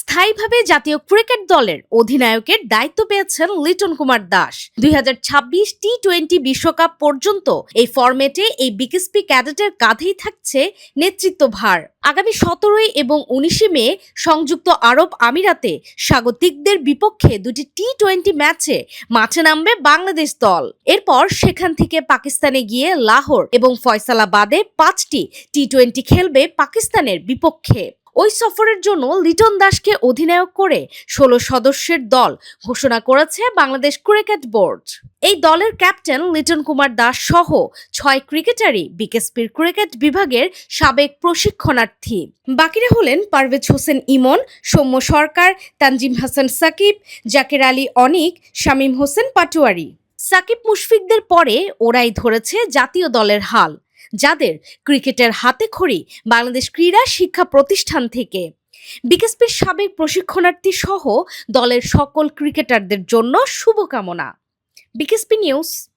স্থায়ীভাবে জাতীয় ক্রিকেট দলের অধিনায়কের দায়িত্ব পেয়েছেন লিটন কুমার দাস। দুই টি টোয়েন্টি বিশ্বকাপ পর্যন্ত এই ফরম্যাটে এই বিকেএসপি ক্যাডেটের কাঁধেই থাকছে নেতৃত্বভার আগামী সতেরোই এবং উনিশে মে সংযুক্ত আরব আমিরাতে স্বাগতিকদের বিপক্ষে দুটি টি টোয়েন্টি ম্যাচে মাঠে নামবে বাংলাদেশ দল। এরপর সেখান থেকে পাকিস্তানে গিয়ে লাহোর এবং ফয়সালাবাদে পাঁচটি টি টোয়েন্টি খেলবে পাকিস্তানের বিপক্ষে। ওই সফরের জন্য লিটন দাসকে অধিনায়ক করে ষোলো সদস্যের দল ঘোষণা করেছে বাংলাদেশ ক্রিকেট বোর্ড। এই দলের ক্যাপ্টেন লিটন কুমার দাস সহ ছয় ক্রিকেটারই বিকেএসপির ক্রিকেট বিভাগের সাবেক প্রশিক্ষণার্থী। বাকিরা হলেন পারভেজ হোসেন ইমন, সৌম্য সরকার, তানজিম হাসান সাকিব, জাকের আলী অনিক, শামীম হোসেন পাটোয়ারি। সাকিব মুশফিকদের পরে ওরাই ধরেছে জাতীয় দলের হাল। যাদের ক্রিকেটের হাতে খড়ি বাংলাদেশ ক্রীড়া শিক্ষা প্রতিষ্ঠান থেকে। বিকেএসপির সাবেক প্রশিক্ষণার্থী সহ দলের সকল ক্রিকেটারদের জন্য শুভকামনা। BKSP news.